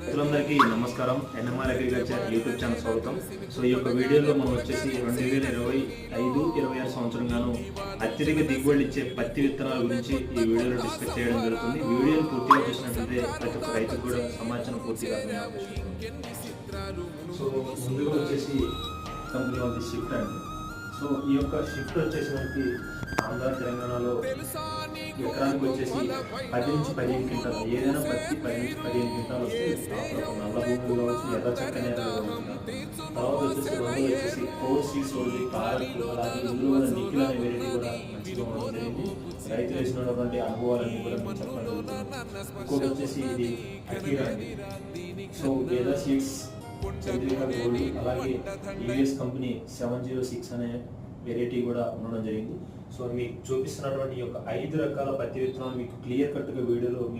మిత్రులందరికీ నమస్కారం. NMR agriculture YouTube channel స్వాగతం. సో ఈ యొక్క వీడియోలో మనం వచ్చేసి రెండు వేల ఇరవై ఐదు ఇరవై ఆరు సంవత్సరంగాను అత్యధిక దిగుబడి ఇచ్చే పత్తి విత్తనాల గురించి ఈ వీడియోలో డిస్కస్ చేయడం జరుగుతుంది. వీడియోని పూర్తిగా చూసినట్లయితే ప్రతి ఒక్క రైతుకు కూడా సమాచారం పూర్తిగా సో ముందుగా వచ్చేసి కంపెనీ వాళ్ళకి షిఫ్ట్ అండి. సో ఈ యొక్క షిఫ్ట్ వచ్చేసి మనకి ఆంధ్ర తెలంగాణలో ఎకరానికి వచ్చేసి పది నుంచి పదిహేను క్వింటాలు. ఏదైనా పత్తి పది నుంచి పదిహేను క్వింటాలు వస్తే నల్ల భూములు కావచ్చు ఎర్ర చక్క నేలలు కావచ్చు. తర్వాత వచ్చేసి రెండు వచ్చేసి ఫోర్ సీడ్స్ ఒకటి కారకు అలాగే ఇందులో కూడా నిఖిల్ అనే వెరైటీ కూడా మంచిగా ఉంటుంది రైతులు వేసినటువంటి అనుభవాలన్నీ కూడా మేము చెప్పడం ఇంకోటి వచ్చేసి ఇది Akira so Veda seeds Chandrika gold అలాగే US company seven zero six అనే వెరైటీ కూడా ఉండడం జరిగింది. సో మీకు చూపిస్తున్నటువంటి ఈ యొక్క ఐదు రకాల పత్తి విత్తనాలు మీకు క్లియర్ కట్గా వీడియోలో మీకు